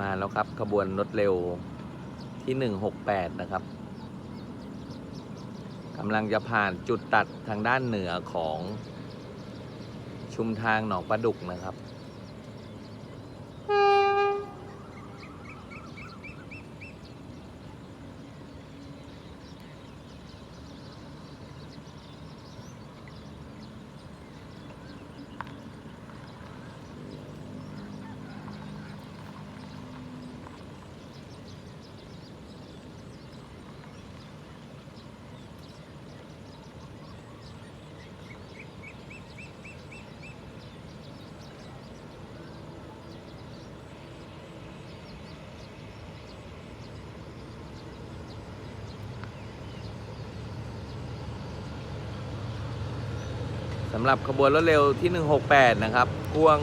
มาแล้วครับ ขบวนรถเร็วที่ 168 นะครับกำลังจะผ่านจุดตัดทางด้านเหนือของชุมทางหนองประดุกนะครับ สำหรับขบวนรถเร็วที่ 168 นะครับพ่วง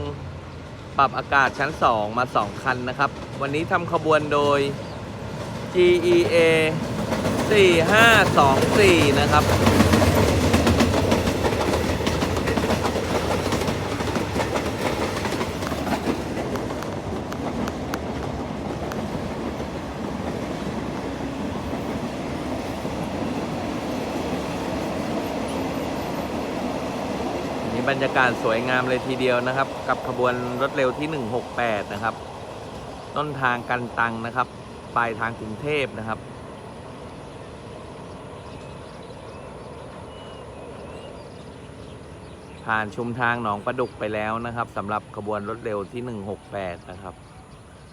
ปรับอากาศชั้น 2 มา 2 คันนะครับ วันนี้ทำขบวนโดย GEA 4524 นะครับ บรรยากาศสวยงามเลยทีเดียวนะครับ กับขบวนรถเร็วที่ 168 นะครับ ต้นทางกันตังนะครับ ปลายทางกรุงเทพนะครับ ผ่านชุมทางหนองประดุกไปแล้วนะครับสำหรับขบวนรถเร็วที่ 168 นะครับ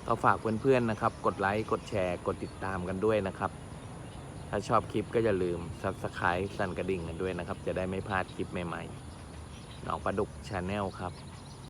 ก็ฝากเพื่อนๆนะครับ กดไลค์กดแชร์กดติดตามกันด้วยนะครับ ถ้าชอบคลิปก็อย่าลืม subscribe สั่นกระดิ่งกันด้วยนะครับ จะได้ไม่พลาดคลิปใหม่ๆ หนองปลาดุกชาแนลครับ